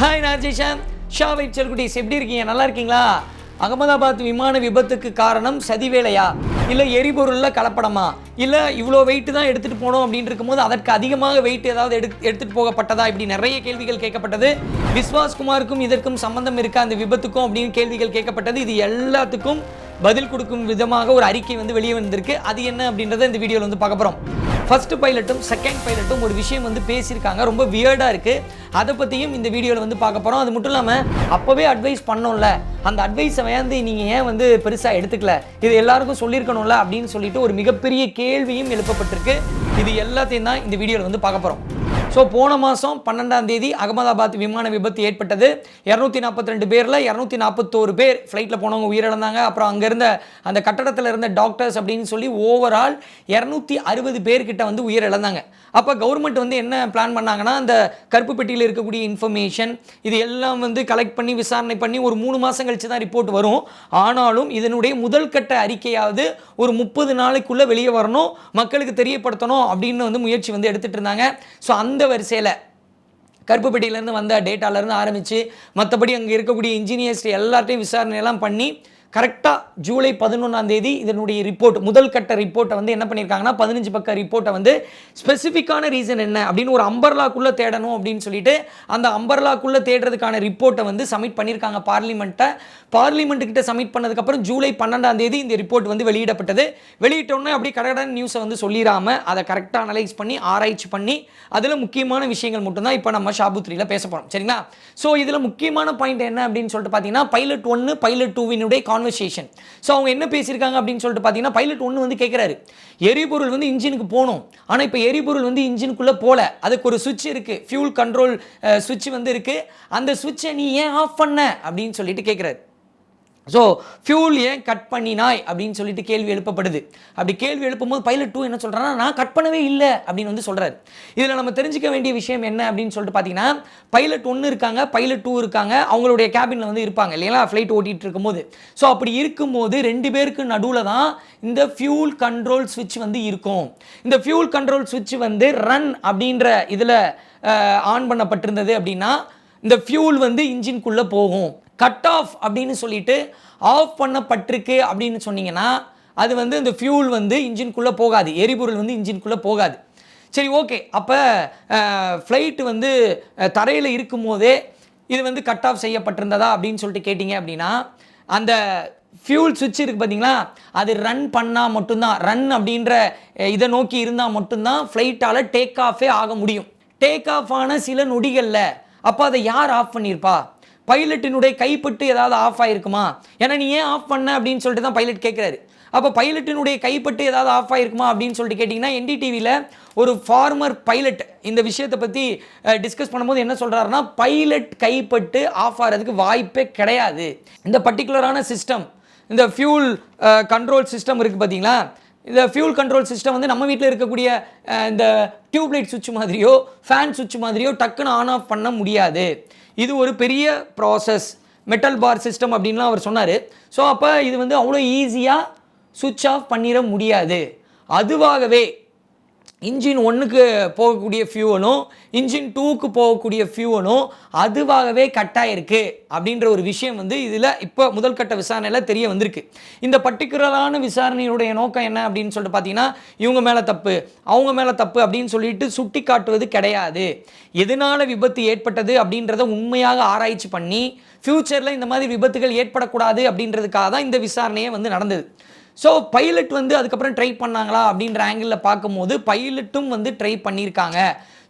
Hi நான் ஜெய்ஷாம் Shah vibe செல்குட்டீஸ் எப்படி இருக்கீங்க? நல்லா இருக்கீங்களா? அகமதாபாத் விமான விபத்துக்கு காரணம் சதிவேலையா? இல்லை எரிபொருளில் கலப்படமா? இல்லை இவ்வளோ வெயிட் தான் எடுத்துகிட்டு போனோம் அப்படின்னு இருக்கும்போது அதற்கு அதிகமாக வெயிட் ஏதாவது எடு எடுத்துகிட்டு போகப்பட்டதா? இப்படி நிறைய கேள்விகள் கேட்கப்பட்டது. விஸ்வாஸ் குமாருக்கும் இதற்கும் சம்பந்தம் இருக்கா அந்த விபத்துக்கும் அப்படின்னு கேள்விகள் கேட்கப்பட்டது. இது எல்லாத்துக்கும் பதில் கொடுக்கும் விதமாக ஒரு அறிக்கை வந்து வெளியே வந்திருக்கு அது என்ன அப்படின்றத இந்த வீடியோவில் வந்து பார்க்க போகிறோம் ஃபர்ஸ்ட் பைலட்டும் செகண்ட் பைலட்டும் ஒரு விஷயம் வந்து பேசியிருக்காங்க. ரொம்ப வியர்டாக இருக்குது அதை பற்றியும் இந்த வீடியோவில் வந்து பார்க்க போகிறோம் அது மட்டும் இல்லாமல் அப்போவே அட்வைஸ் பண்ணோம்ல. அந்த அட்வைஸை வந்து நீங்கள் ஏன் வந்து பெருசாக எடுத்துக்கல? இது எல்லாருக்கும் சொல்லியிருக்கணும்ல அப்படின்னு சொல்லிட்டு ஒரு மிகப்பெரிய கேள்வியும் எழுப்பப்பட்டிருக்கு. இது எல்லாத்தையும் தான் இந்த வீடியோவில் வந்து பார்க்க போகிறோம் ஸோ போன மாதம் பன்னெண்டாம் தேதி அகமதாபாத் விமான விபத்து ஏற்பட்டது. இரநூத்தி நாற்பத்தி ரெண்டு பேரில் இரநூத்தி நாற்பத்தோரு பேர் ஃப்ளைட்டில் போனவங்க உயிரிழந்தாங்க. அப்புறம் அங்கே இருந்த அந்த கட்டடத்தில் இருந்த டாக்டர்ஸ் அப்படின்னு சொல்லி ஓவரால் இரநூத்தி அறுபது பேர்கிட்ட வந்து உயிரிழந்தாங்க. அப்போ கவர்மெண்ட் வந்து என்ன பிளான் பண்ணாங்கன்னா அந்த கருப்பு பெட்டியில் இருக்கக்கூடிய இன்ஃபர்மேஷன் இது எல்லாம் வந்து கலெக்ட் பண்ணி விசாரணை பண்ணி ஒரு மூணு மாதம் கழிச்சு தான் ரிப்போர்ட் வரும். ஆனாலும் இதனுடைய முதல் கட்ட அறிக்கையாவது ஒரு முப்பது நாளைக்குள்ளே வெளியே வரணும் மக்களுக்கு தெரியப்படுத்தணும் அப்படின்னு வந்து முயற்சி வந்து எடுத்துகிட்டு இருந்தாங்க. ஸோ அந்த வரிசையில் கருப்புப்பட்டியிலேருந்து வந்த டேட்டாலேருந்து ஆரம்பித்து மற்றபடி அங்கே இருக்கக்கூடிய இன்ஜினியர்ஸ் எல்லார்ட்டையும் விசாரணை எல்லாம் பண்ணி கரெக்டாக ஜூலை பதினொன்றாம் தேதி இதனுடைய ரிப்போர்ட் முதல் கட்ட ரிப்போர்ட்டை வந்து என்ன பண்ணியிருக்காங்கன்னா பதினஞ்சு பக்க ரிப்போர்ட்டை வந்து ஸ்பெசிஃபிக்கான ரீசன் என்ன அப்படின்னு ஒரு அம்பர்லாக்குள்ளே தேடணும் அப்படின்னு சொல்லிட்டு அந்த அம்பர்லாக்குள்ளே தேடுறதுக்கான ரிப்போர்ட்டை வந்து சப்மிட் பண்ணியிருக்காங்க பார்லிமெண்ட்டை பார்லிமெண்ட்டுக்கிட்ட சப்மிட் பண்ணதுக்கப்புறம் ஜூலை பன்னெண்டாம் தேதி இந்த ரிப்போர்ட் வந்து வெளியிடப்பட்டது. வெளியிட்டோன்னே அப்படி கடகடன் நியூஸை வந்து சொல்லிடாம அதை கரெக்டாக அனலைஸ் பண்ணி ஆராய்ச்சி பண்ணி அதில் முக்கியமான விஷயங்கள் மட்டும்தான் இப்போ நம்ம ஷாபுத்ரியில் பேச போகிறோம் சரிங்களா? ஸோ இதில் முக்கியமான பாயிண்ட் என்ன அப்படின்னு சொல்லிட்டு பார்த்தீங்கன்னா பைலட் ஒன்று பைலட் டூவினுடைய கான்வர்சேஷன் ஸோ அவங்க என்ன பேசியிருக்காங்க அப்படின்னு சொல்லிட்டு பார்த்தீங்கன்னா பைலட் ஒன்று வந்து கேட்குறாரு. எரிபொருள் வந்து இன்ஜினுக்கு போகணும். ஆனால் இப்போ எரிபொருள் வந்து இன்ஜினுக்குள்ளே போகல அதுக்கு ஒரு சுவிட்ச் இருக்குது ஃபியூல் கண்ட்ரோல் சுவிட்ச் வந்து இருக்குது அந்த சுவிட்சை நீ ஏன் ஆஃப் பண்ண? அப்படின்னு சொல்லிட்டு கேட்குறாரு. ஸோ ஃபியூல் ஏன் கட் பண்ணினாய்? அப்படின்னு சொல்லிட்டு கேள்வி எழுப்பப்படுது. அப்படி கேள்வி எழுப்பும்போது பைலட் டூ என்ன சொல்கிறான்னா நான் கட் பண்ணவே இல்லை அப்படின்னு வந்து சொல்கிறாரு இதில் நம்ம தெரிஞ்சுக்க வேண்டிய விஷயம் என்ன அப்படின்னு சொல்லிட்டு பார்த்தீங்கன்னா பைலட் ஒன்று இருக்காங்க பைலட் டூ இருக்காங்க அவங்களுடைய கேபினில் வந்து இருப்பாங்க இல்லைங்களா? ஃப்ளைட் ஓட்டிகிட்டு இருக்கும்போது. ஸோ அப்படி இருக்கும்போது ரெண்டு பேருக்கு நடுவில் தான் இந்த ஃபியூல் கண்ட்ரோல் சுவிட்ச் வந்து இருக்கும். இந்த ஃபியூல் கண்ட்ரோல் சுவிட்ச் வந்து ரன் அப்படின்ற இதில் ஆன் பண்ணப்பட்டிருந்தது அப்படின்னா இந்த ஃபியூல் வந்து இன்ஜின்குள்ளே போகும். கட் ஆஃப் அப்படின்னு சொல்லிட்டு ஆஃப் பண்ணப்பட்டிருக்கு அப்படின்னு சொன்னீங்கன்னா அது வந்து இந்த ஃபியூல் வந்து இன்ஜின்குள்ளே போகாது. எரிபொருள் வந்து இன்ஜின்குள்ளே போகாது. சரி ஓகே அப்போ ஃப்ளைட்டு வந்து தரையில் இருக்கும் போதே இது வந்து கட் ஆஃப் செய்யப்பட்டிருந்ததா அப்படின்னு சொல்லிட்டு கேட்டிங்க அப்படின்னா அந்த ஃபியூல் சுவிட்ச் இருக்குது பார்த்தீங்களா அது ரன் பண்ணால் மட்டும்தான். ரன் அப்படின்ற இதை நோக்கி இருந்தால் மட்டும்தான் ஃப்ளைட்டால் டேக் ஆஃபே ஆக முடியும். டேக் ஆஃப் ஆன சில நொடிகளில் அப்போ அதை யார் ஆஃப் பண்ணியிருப்பா? பைலட்டினுடைய கைப்பட்டு ஏதாவது ஆஃப் ஆகிருக்குமா ஏன்னா நீ ஏன் ஆஃப் பண்ண அப்படின்னு சொல்லிட்டு தான் பைலட் கேட்குறாரு அப்போ பைலட்டினுடைய கைப்பட்டு ஏதாவது ஆஃப் ஆகிருக்குமா அப்படின்னு சொல்லிட்டு கேட்டிங்கன்னா என்டிடிவியில் ஒரு ஃபார்மர் பைலட் இந்த விஷயத்தை பற்றி டிஸ்கஸ் பண்ணும்போது என்ன சொல்கிறாருன்னா பைலட் கைப்பட்டு ஆஃப் ஆகிறதுக்கு வாய்ப்பே கிடையாது. இந்த பர்டிகுலரான சிஸ்டம் இந்த ஃபியூல் கண்ட்ரோல் சிஸ்டம் இருக்குது பார்த்தீங்களா இந்த ஃபியூல் கண்ட்ரோல் சிஸ்டம் வந்து நம்ம வீட்டில் இருக்கக்கூடிய இந்த டியூப்லைட் சுவிட்ச் மாதிரியோ ஃபேன் சுவிட்ச் மாதிரியோ டக்குன்னு ஆன் ஆஃப் பண்ண முடியாது. இது ஒரு பெரிய ப்ராசஸ் மெட்டல் பார் சிஸ்டம் அப்படின்லாம் அவர் சொன்னார். ஸோ அப்போ இது வந்து அவ்வளோ ஈஸியாக சுவிட்ச் ஆஃப் பண்ணிட முடியாது. அதுவாகவே இன்ஜின் ஒன்றுக்கு போகக்கூடிய ஃபியூவலும் இன்ஜின் டூக்கு போகக்கூடிய ஃபியூவலும் அதுவாகவே கட்டாயிருக்கு அப்படின்ற ஒரு விஷயம் வந்து இதில் இப்போ முதல் கட்ட விசாரணையில் தெரிய வந்திருக்கு. இந்த பர்டிகுலரான விசாரணையுடைய நோக்கம் என்ன அப்படின்னு சொல்லிட்டு பார்த்தீங்கன்னா இவங்க மேலே தப்பு அவங்க மேலே தப்பு அப்படின்னு சொல்லிட்டு சுட்டி காட்டுவது கிடையாது. எதனால் விபத்து ஏற்பட்டது அப்படின்றத உண்மையாக ஆராய்ச்சி பண்ணி ஃப்யூச்சரில் இந்த மாதிரி விபத்துகள் ஏற்படக்கூடாது அப்படின்றதுக்காக தான் இந்த விசாரணையே வந்து நடந்தது. ஸோ பைலட் வந்து அதுக்கப்புறம் ட்ரை பண்ணாங்களா அப்படின்ற ஆங்கிளில் பார்க்கும்போது பைலட்டும் வந்து ட்ரை பண்ணியிருக்காங்க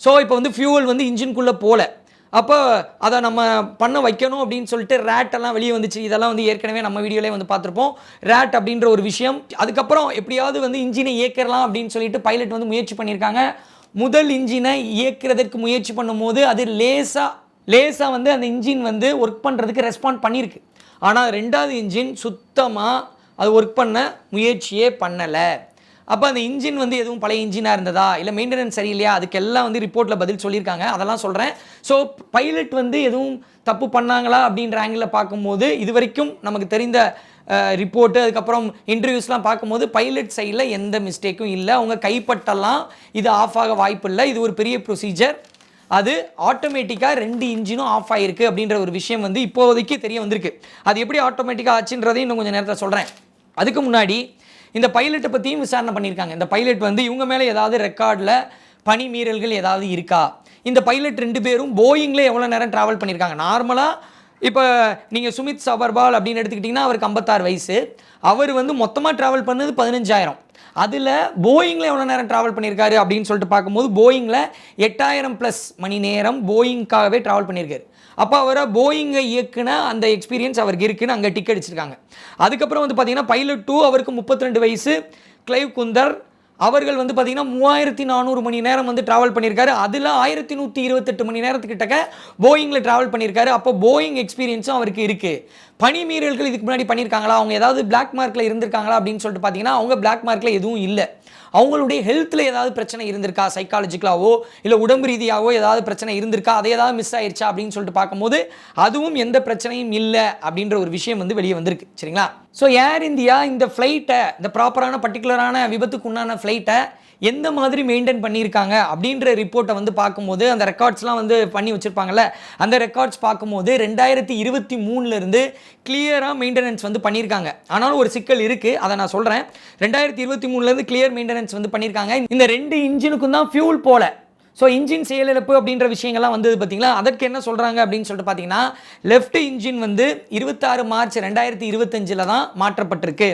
ஸோ இப்போ வந்து ஃபியூவல் வந்து இன்ஜின்குள்ளே போகல அப்போ அதை நம்ம பண்ண வைக்கணும் அப்படின்னு சொல்லிட்டு ரேட் எல்லாம் வெளியே வந்துச்சு. இதெல்லாம் வந்து ஏற்கனவே நம்ம வீடியோலேயே வந்து பார்த்துருப்போம். ரேட் அப்படின்ற ஒரு விஷயம். அதுக்கப்புறம் எப்படியாவது வந்து இன்ஜினை இயக்கிறலாம் அப்படின்னு சொல்லிட்டு பைலட் வந்து முயற்சி பண்ணியிருக்காங்க முதல் இன்ஜினை இயக்கிறதுக்கு முயற்சி பண்ணும்போது அது லேசாக லேசாக வந்து அந்த இன்ஜின் வந்து ஒர்க் பண்ணுறதுக்கு ரெஸ்பாண்ட் பண்ணியிருக்கு ஆனால் ரெண்டாவது இன்ஜின் சுத்தமாக அது ஒர்க் பண்ண முயற்சியே பண்ணலை. அப்போ அந்த இன்ஜின் வந்து எதுவும் பழைய இன்ஜினாக இருந்ததா? இல்லை மெயின்டெனன்ஸ் சரியில்லையா? அதுக்கெல்லாம் வந்து ரிப்போர்ட்டில் பதில் சொல்லியிருக்காங்க. அதெல்லாம் சொல்கிறேன் ஸோ பைலட் வந்து எதுவும் தப்பு பண்ணாங்களா? அப்படின்ற ஆங்கிளில் பார்க்கும்போது இது வரைக்கும் நமக்கு தெரிந்த ரிப்போர்ட்டு அதுக்கப்புறம் இன்டர்வியூஸ்லாம் பார்க்கும்போது பைலட் சைடில் எந்த மிஸ்டேக்கும் இல்லை. அவங்க கைப்பட்டெல்லாம் இது ஆஃப் ஆக வாய்ப்பு இல்லை. இது ஒரு பெரிய ப்ரொசீஜர் அது ஆட்டோமேட்டிக்காக ரெண்டு இன்ஜினும் ஆஃப் ஆகிருக்கு அப்படின்ற ஒரு விஷயம் வந்து இப்போதைக்கு தெரிய வந்திருக்கு. அது எப்படி ஆட்டோமேட்டிக்காக ஆச்சுன்றதையும் இன்னும் கொஞ்சம் நேரத்தில் சொல்கிறேன் அதுக்கு முன்னாடி இந்த பைலட்டை பற்றியும் விசாரணை பண்ணியிருக்காங்க. இந்த பைலட் வந்து இவங்க மேலே ஏதாவது ரெக்கார்டில் பணி மீறல்கள் ஏதாவது இருக்கா? இந்த பைலட் ரெண்டு பேரும் போயிங்கில் எவ்வளோ நேரம் ட்ராவல் பண்ணியிருக்காங்க? நார்மலாக இப்போ நீங்கள் சுமித் சபர்பால் அப்படின்னு எடுத்துக்கிட்டிங்கன்னா அவருக்கு ஐம்பத்தாறு வயசு. அவர் வந்து மொத்தமாக ட்ராவல் பண்ணது பதினஞ்சாயிரம். அதில் போயிங்கில் எவ்வளோ நேரம் ட்ராவல் பண்ணியிருக்காரு அப்படின்னு சொல்லிட்டு பார்க்கும்போது போயிங்கில் எட்டாயிரம் ப்ளஸ் மணி நேரம் போயிங்காகவே ட்ராவல் பண்ணியிருக்காரு. அப்போ அவரை போயிங்கை இயக்குன அந்த எக்ஸ்பீரியன்ஸ் அவருக்கு இருக்குன்னு அங்கே டிக் அடிச்சிருக்காங்க. அதுக்கப்புறம் வந்து பார்த்தீங்கன்னா பைலட் டூ அவருக்கு 32 வயசு. கிளைவ் குந்தர் அவர்கள் வந்து பார்த்தீங்கன்னா மூவாயிரத்தி நானூறு மணி நேரம் வந்து ட்ராவல் பண்ணியிருக்காரு அதில் ஆயிரத்தி நூற்றி இருபத்தெட்டு மணி நேரத்துக்கிட்டக்க போயிங்கில் ட்ராவல் பண்ணியிருக்காரு அப்போ போயிங் எக்ஸ்பீரியன்ஸும் அவருக்கு இருக்குது பணி மீறல்கள் இதுக்கு முன்னாடி பண்ணியிருக்காங்களா? அவங்க ஏதாவது பிளாக் மார்க்கில் இருந்திருக்காங்களா அப்படின்னு சொல்லிட்டு பார்த்தீங்கன்னா அவங்க பிளாக் மார்க்கில் எதுவும் இல்லை. அவங்களுடைய ஹெல்த்தில் ஏதாவது பிரச்சனை இருந்திருக்கா? சைக்காலஜிக்கலாவோ இல்லை உடம்பு ரீதியாவோ ஏதாவது பிரச்சனை இருந்திருக்கா? அதை ஏதாவது மிஸ் ஆயிடுச்சா அப்படின்னு சொல்லிட்டு பார்க்கும்போது அதுவும் எந்த பிரச்சனையும் இல்லை அப்படின்ற ஒரு விஷயம் வந்து வெளியே வந்திருக்கு. சரிங்களா? ஸோ ஏர் இந்தியா இந்த ஃப்ளைட்டை இந்த ப்ராப்பரான பர்டிகுலரான விபத்துக்கு உண்டான ஃப்ளைட்டை எந்த மாதிரி மெயின்டைன் பண்ணியிருக்காங்க அப்படின்ற ரிப்போர்ட்டை வந்து பார்க்கும்போது அந்த ரெக்கார்ட்ஸ்லாம் வந்து பண்ணி வச்சுருப்பாங்கல்ல அந்த ரெக்கார்ட்ஸ் பார்க்கும்போது ரெண்டாயிரத்தி இருபத்தி மூணுலேருந்து கிளியராக மெயின்டெனன்ஸ் வந்து பண்ணியிருக்காங்க ஆனாலும் ஒரு சிக்கல் இருக்குது அதை நான் சொல்கிறேன் ரெண்டாயிரத்தி இருபத்தி மூணுலேருந்து கிளியர் மெயின்டெனன்ஸ் வந்து பண்ணியிருக்காங்க இந்த ரெண்டு இன்ஜினுக்கும் தான் ஃபியூல் போல. ஸோ இன்ஜின் செயலிழப்பு அப்படின்ற விஷயங்கள்லாம் வந்தது பார்த்தீங்களா அதற்கு என்ன சொல்கிறாங்க அப்படின்னு சொல்லிட்டு பார்த்தீங்கன்னா லெஃப்ட் இன்ஜின் வந்து இருபத்தாறு மார்ச் ரெண்டாயிரத்தி இருபத்தஞ்சில் தான் மாற்றப்பட்டிருக்கு.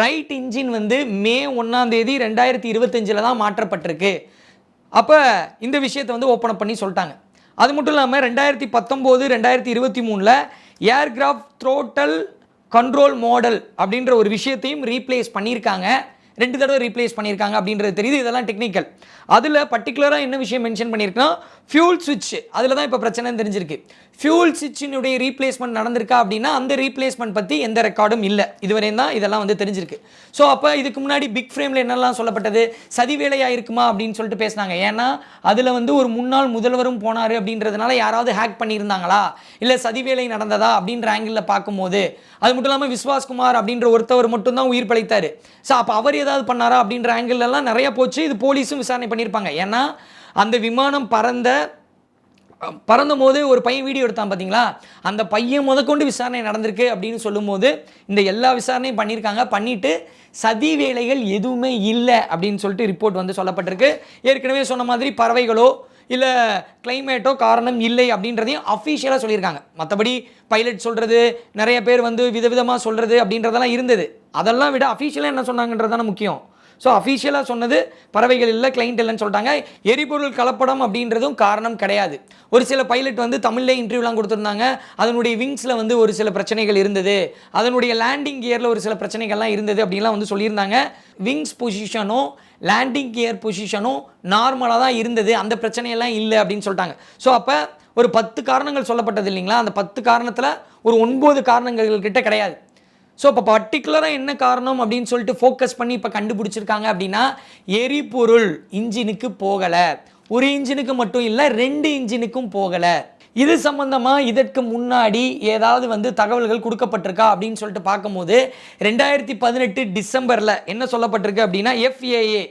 ரைட் இன்ஜின் வந்து மே ஒன்றாம் தேதி ரெண்டாயிரத்தி இருபத்தஞ்சில் தான் மாற்றப்பட்டிருக்கு. அப்போ இந்த விஷயத்தை வந்து ஓப்பன் அப் பண்ணி சொல்லிட்டாங்க. அது மட்டும் இல்லாமல் ரெண்டாயிரத்தி பத்தொம்போது ரெண்டாயிரத்தி இருபத்தி மூணில் ஏர்கிராஃப்ட் த்ரோட்டல் கண்ட்ரோல் மாடல் அப்படின்ற ஒரு விஷயத்தையும் ரீப்ளேஸ் பண்ணியிருக்காங்க. ரெண்டு தடவை ரீப்ளேஸ் பண்ணியிருக்காங்க அப்படின்றது தெரியுது. இதெல்லாம் டெக்னிக்கல் அதில் பர்டிகுலராக என்ன விஷயம் மென்ஷன் பண்ணியிருக்குன்னா ஃபியூல் சுவிட்ச் அதில் தான் இப்போ பிரச்சனைன்னு தெரிஞ்சிருக்கு. ஃபியூல் சுவிட்சினுடைய ரீப்ளேஸ்மெண்ட் நடந்திருக்கா அப்படின்னா அந்த ரீப்ளேஸ்மெண்ட் பற்றி எந்த ரெக்கார்டும் இல்லை. இதுவரையும் தான் இதெல்லாம் வந்து தெரிஞ்சிருக்கு. ஸோ அப்போ இதுக்கு முன்னாடி பிக் ஃப்ரேமில் என்னெல்லாம் சொல்லப்பட்டது? சதி வேலையாக இருக்குமா அப்படின்னு சொல்லிட்டு பேசினாங்க. ஏன்னா அதில் வந்து ஒரு முன்னாள் முதல்வரும் போனார் அப்படின்றதுனால யாராவது ஹேக் பண்ணியிருந்தாங்களா? இல்லை சதி வேலை நடந்ததா அப்படின்ற ஆங்கிளில் பார்க்கும்போது அது மட்டும் இல்லாமல் விஸ்வாஸ்குமார் அப்படின்ற ஒருத்தவர் மட்டும்தான் உயிர் பிழைத்தார். ஸோ அப்போ அவர் ஏதாவது பண்ணாரா அப்படின்ற ஆங்கிள்லாம் எல்லாம் போச்சு. இது போலீஸும் விசாரணை பண்ணியிருப்பாங்க. ஏன்னா அந்த விமானம் பறந்த பறந்தும் போது ஒரு பையன் வீடியோ எடுத்தான் பார்த்தீங்களா அந்த பையன் முதற்கொண்டு விசாரணை நடந்திருக்கு அப்படின்னு சொல்லும்போது இந்த எல்லா விசாரணையும் பண்ணியிருக்காங்க. பண்ணிட்டு சதி வேலைகள் எதுவுமே இல்லை அப்படின்னு சொல்லிட்டு ரிப்போர்ட் வந்து சொல்லப்பட்டிருக்கு. ஏற்கனவே சொன்ன மாதிரி பறவைகளோ இல்லை கிளைமேட்டோ காரணம் இல்லை அப்படின்றதையும் அஃபீஷியலாக சொல்லியிருக்காங்க. மற்றபடி பைலட் சொல்கிறது நிறைய பேர் வந்து விதவிதமாக சொல்கிறது அப்படின்றதெல்லாம் இருந்தது. அதெல்லாம் விட அஃபீஷியலாக என்ன சொன்னாங்கன்றது தானே முக்கியம். ஸோ அஃபீஷியலாக சொன்னது பறவைகள் இல்லை கிளைண்ட் இல்லைன்னு சொல்லிட்டாங்க. எரிபொருள் கலப்படம் அப்படின்றதும் காரணம் கிடையாது. ஒரு சில பைலட் வந்து தமிழ்லேயே இன்டர்வியூலாம் கொடுத்துருந்தாங்க. அதனுடைய விங்ஸில் வந்து ஒரு சில பிரச்சனைகள் இருந்தது. அதனுடைய லேண்டிங் கியரில் ஒரு சில பிரச்சனைகள்லாம் இருந்தது அப்படின்லாம் வந்து சொல்லியிருந்தாங்க. விங்ஸ் பொசிஷனும் லேண்டிங் கியர் பொசிஷனும் நார்மலாக தான் இருந்தது. அந்த பிரச்சனையெல்லாம் இல்லை அப்படின்னு சொல்லிட்டாங்க. ஸோ அப்போ ஒரு பத்து காரணங்கள் சொல்லப்பட்டது இல்லைங்களா? அந்த பத்து காரணத்தில் ஒரு ஒன்பது காரணங்கள் கிட்ட கிடையாது. ஸோ இப்போ பர்டிகுலராக என்ன காரணம் அப்படின்னு சொல்லிட்டு ஃபோக்கஸ் பண்ணி இப்போ கண்டுபிடிச்சிருக்காங்க அப்படின்னா எரிபொருள் இன்ஜினுக்கு போகலை. ஒரு இன்ஜினுக்கு மட்டும் இல்லை ரெண்டு இன்ஜினுக்கும் போகலை. இது சம்பந்தமாக இதற்கு முன்னாடி ஏதாவது வந்து தகவல்கள் கொடுக்கப்பட்டிருக்கா அப்படின்னு சொல்லிட்டு பார்க்கும்போது ரெண்டாயிரத்தி பதினெட்டு டிசம்பரில் என்ன சொல்லப்பட்டிருக்கு அப்படின்னா எஃப்ஏஏ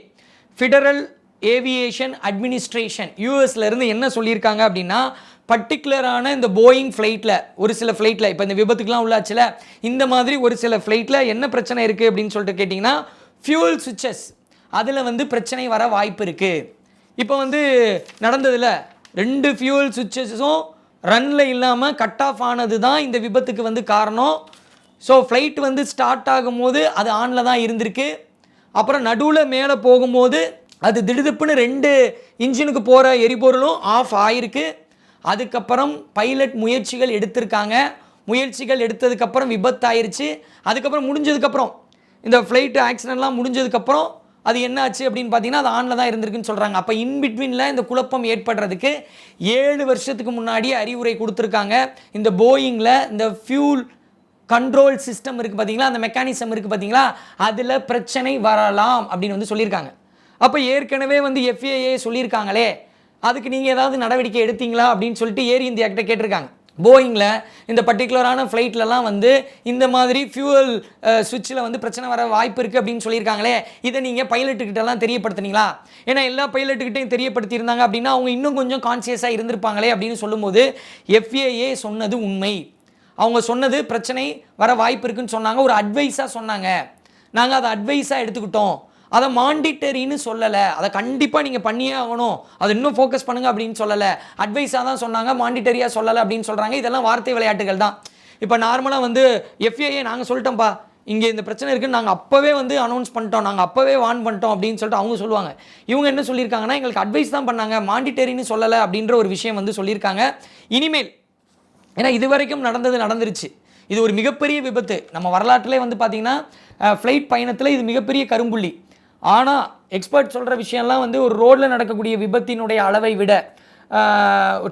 ஃபெடரல் ஏவியேஷன் அட்மினிஸ்ட்ரேஷன் யூஎஸ்ல இருந்து என்ன சொல்லியிருக்காங்க அப்படின்னா பர்டிகுலரான இந்த போயிங் ஃப்ளைட்டில் ஒரு சில ஃப்ளைட்டில் இப்போ இந்த விபத்துக்குலாம் உள்ளாச்சுல இந்த மாதிரி ஒரு சில ஃப்ளைட்டில் என்ன பிரச்சனை இருக்குது அப்படின்னு சொல்லிட்டு கேட்டிங்கன்னா ஃபியூல் சுவிச்சஸ் அதில் வந்து பிரச்சனை வர வாய்ப்பு இருக்குது இப்போ வந்து நடந்ததில் ரெண்டு ஃபியூல் சுவிச்சஸும் ரன்னில் இல்லாமல் கட் ஆஃப் ஆனது தான் இந்த விபத்துக்கு வந்து காரணம். ஸோ ஃப்ளைட் வந்து ஸ்டார்ட் ஆகும்போது அது ஆனில் தான் இருந்திருக்கு. அப்புறம் நடுவில் மேலே போகும்போது அது திடுதிப்புன்னு ரெண்டு இன்ஜினுக்கு போகிற எரிபொருளும் ஆஃப் ஆயிருக்கு. அதுக்கப்புறம் பைலட் முயற்சிகள் எடுத்திருக்காங்க. முயற்சிகள் எடுத்ததுக்கப்புறம் விபத்தாயிருச்சு. அதுக்கப்புறம் முடிஞ்சதுக்கப்புறம் இந்த ஃப்ளைட்டு ஆக்சிடெண்ட்லாம் முடிஞ்சதுக்கப்புறம் அது என்ன ஆச்சு அப்படின்னு பார்த்தீங்கன்னா அது ஆனில் தான் இருந்திருக்குன்னு சொல்கிறாங்க அப்போ இன்பிட்வீனில் இந்த குழப்பம் ஏற்படுறதுக்கு ஏழு வருஷத்துக்கு முன்னாடி அறிவுரை கொடுத்துருக்காங்க. இந்த போயிங்கில் இந்த ஃபியூல் கண்ட்ரோல் சிஸ்டம் இருக்குது பார்த்தீங்களா? அந்த மெக்கானிசம் இருக்குது பார்த்தீங்களா? அதில் பிரச்சனை வரலாம் அப்படின்னு வந்து சொல்லியிருக்காங்க. அப்போ ஏற்கனவே வந்து எஃப்ஏஏ சொல்லியிருக்காங்களே அதுக்கு நீங்கள் ஏதாவது நடவடிக்கை எடுத்தீங்களா அப்படின்னு சொல்லிட்டு ஏர் இந்தியா கிட்ட கேட்டிருக்காங்க. போயிங்கில் இந்த பர்டிகுலரான ஃப்ளைட்லலாம் வந்து இந்த மாதிரி ஃபியூவல் சுவிட்சில் வந்து பிரச்சனை வர வாய்ப்பு இருக்குது அப்படின்னு சொல்லியிருக்காங்களே இதை நீங்கள் பைலட்டுக்கிட்டலாம் தெரியப்படுத்துனீங்களா? ஏன்னா எல்லா பைலட்டுக்கிட்டையும் தெரியப்படுத்தியிருந்தாங்க அப்படின்னா அவங்க இன்னும் கொஞ்சம் கான்சியஸாக இருந்திருப்பாங்களே அப்படின்னு சொல்லும்போது எஃப்ஏஏ சொன்னது உண்மை. அவங்க சொன்னது பிரச்சனை வர வாய்ப்பு இருக்குன்னு சொன்னாங்க ஒரு அட்வைஸாக சொன்னாங்க. நாங்கள் அதை அட்வைஸாக எடுத்துக்கிட்டோம். அதை மாண்டிட்டரின்னு சொல்லலை. அதை கண்டிப்பாக நீங்கள் பண்ணியே ஆகணும். அதை இன்னும் ஃபோக்கஸ் பண்ணுங்கள் அப்படின்னு சொல்லலை. அட்வைஸாக தான் சொன்னாங்க மாண்டிட்டரியாக சொல்லலை அப்படின்னு சொல்கிறாங்க இதெல்லாம் வார்த்தை விளையாட்டுகள் தான். இப்போ நார்மலாக வந்து எஃப்ஏஏ நாங்கள் சொல்லிட்டோம்ப்பா. இங்கே இந்த பிரச்சனை இருக்குன்னு நாங்கள் அப்போவே வந்து அனௌன்ஸ் பண்ணிட்டோம். நாங்கள் அப்போவே வான் பண்ணிட்டோம் அப்படின்னு சொல்லிட்டு அவங்க சொல்லுவாங்க. இவங்க என்ன சொல்லியிருக்காங்கன்னா எங்களுக்கு அட்வைஸ் தான் பண்ணாங்க. மாண்டிட்டரின்னு சொல்லலை அப்படின்ற ஒரு விஷயம் வந்து சொல்லியிருக்காங்க. இனிமேல் ஏன்னா இது வரைக்கும் நடந்தது நடந்துருச்சு. இது ஒரு மிகப்பெரிய விபத்து. நம்ம வரலாற்றிலே வந்து பார்த்திங்கன்னா ஃப்ளைட் பயணத்தில் இது மிகப்பெரிய கரும்புள்ளி. ஆனால் எக்ஸ்பர்ட் சொல்கிற விஷயம்லாம் வந்து ஒரு ரோட்டில் நடக்கக்கூடிய விபத்தினுடைய அளவை விட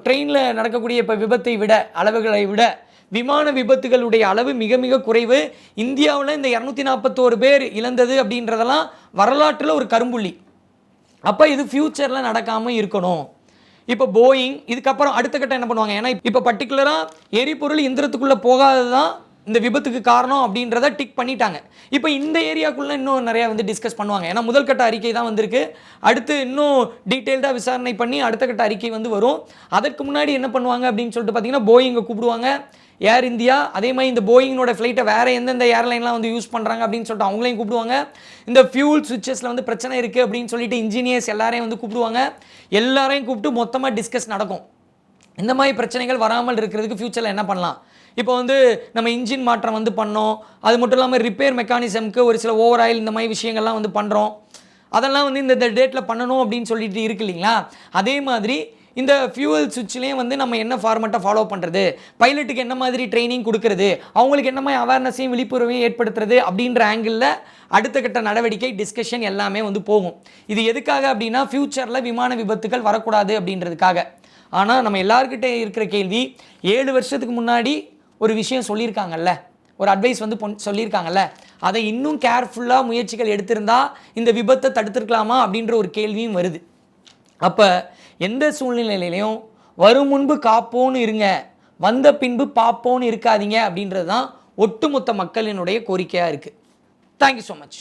ட்ரெயினில் நடக்கக்கூடிய இப்போ விபத்தை விட அளவுகளை விட விமான விபத்துகளுடைய அளவு மிக மிக குறைவு. இந்தியாவில் இந்த இரநூத்தி நாற்பத்தோரு பேர் இழந்தது அப்படின்றதெல்லாம் வரலாற்றில் ஒரு கரும்புள்ளி. அப்போ இது ஃப்யூச்சரில் நடக்காமல் இருக்கணும். இப்போ போயிங் இதுக்கப்புறம் அடுத்த கட்டம் என்ன பண்ணுவாங்க? ஏன்னா இப்போ பர்டிகுலராக எரிபொருள் இந்திரத்துக்குள்ளே போகாதது தான் இந்த விபத்துக்கு காரணம் அப்படின்றத டிக் பண்ணிட்டாங்க. இப்போ இந்த ஏரியாக்குள்ளே இன்னும் நிறையா வந்து டிஸ்கஸ் பண்ணுவாங்க. ஏன்னா முதல் கட்ட அறிக்கை தான் வந்திருக்கு. அடுத்து இன்னும் டீட்டெயில்டாக விசாரணை பண்ணி அடுத்த கட்ட அறிக்கை வந்து வரும். அதற்கு முன்னாடி என்ன பண்ணுவாங்க அப்படின்னு சொல்லிட்டு பார்த்தீங்கன்னா போயிங்கை கூப்பிடுவாங்க. ஏர் இந்தியா அதே மாதிரி இந்த போயிங்கோட ஃப்ளைட்டை வேறு எந்தெந்த ஏர்லைன்லாம் வந்து யூஸ் பண்ணுறாங்க அப்படின்னு சொல்லிட்டு அவங்களையும் கூப்பிடுவாங்க. இந்த ஃபியூல் சுவிச்சஸில் வந்து பிரச்சனை இருக்குது அப்படின்னு சொல்லிட்டு இன்ஜினியர்ஸ் எல்லாரையும் வந்து கூப்பிடுவாங்க. எல்லாரையும் கூப்பிட்டு மொத்தமாக டிஸ்கஸ் நடக்கும். இந்த மாதிரி பிரச்சனைகள் வராமல் இருக்கிறதுக்கு ஃப்யூச்சரில் என்ன பண்ணலாம்? இப்போ வந்து நம்ம இன்ஜின் மாற்றம் வந்து பண்ணோம். அது மட்டும் இல்லாமல் ரிப்பேர் மெக்கானிசம்க்கு ஒரு சில ஓவர் ஆயில் இந்த மாதிரி விஷயங்கள்லாம் வந்து பண்ணுறோம் அதெல்லாம் வந்து இந்த டேட்டில் பண்ணணும் அப்படின்னு சொல்லிட்டு இருக்கு இல்லைங்களா? அதே மாதிரி இந்த ஃபியூவல் சுவிட்ச்லேயும் வந்து நம்ம என்ன ஃபார்மெட்டை ஃபாலோ பண்ணுறது பைலட்டுக்கு என்ன மாதிரி ட்ரைனிங் கொடுக்கறது? அவங்களுக்கு என்ன மாதிரி அவேர்னஸையும் விழிப்புணர்வையும் ஏற்படுத்துறது அப்படின்ற ஆங்கிளில் அடுத்த கட்ட நடவடிக்கை டிஸ்கஷன் எல்லாமே வந்து போகும். இது எதுக்காக அப்படின்னா ஃப்யூச்சரில் விமான விபத்துகள் வரக்கூடாது அப்படின்றதுக்காக. ஆனால் நம்ம எல்லாருக்கிட்டே இருக்கிற கேள்வி ஏழு வருஷத்துக்கு முன்னாடி ஒரு விஷயம் சொல்லியிருக்காங்கல்ல? ஒரு அட்வைஸ் வந்து பொன் சொல்லியிருக்காங்கல்ல? அதை இன்னும் கேர்ஃபுல்லாக முயற்சிகள் எடுத்திருந்தா இந்த விபத்தை தடுத்திருக்கலாமா அப்படின்ற ஒரு கேள்வியும் வருது. அப்போ எந்த சூழ்நிலையிலையும் வரும் முன்பு காப்போன்னு இருங்க வந்த பின்பு பார்ப்போன்னு இருக்காதீங்க அப்படின்றது தான் ஒட்டுமொத்த மக்களினுடைய கோரிக்கையாக இருக்குது தேங்க்யூ ஸோ மச்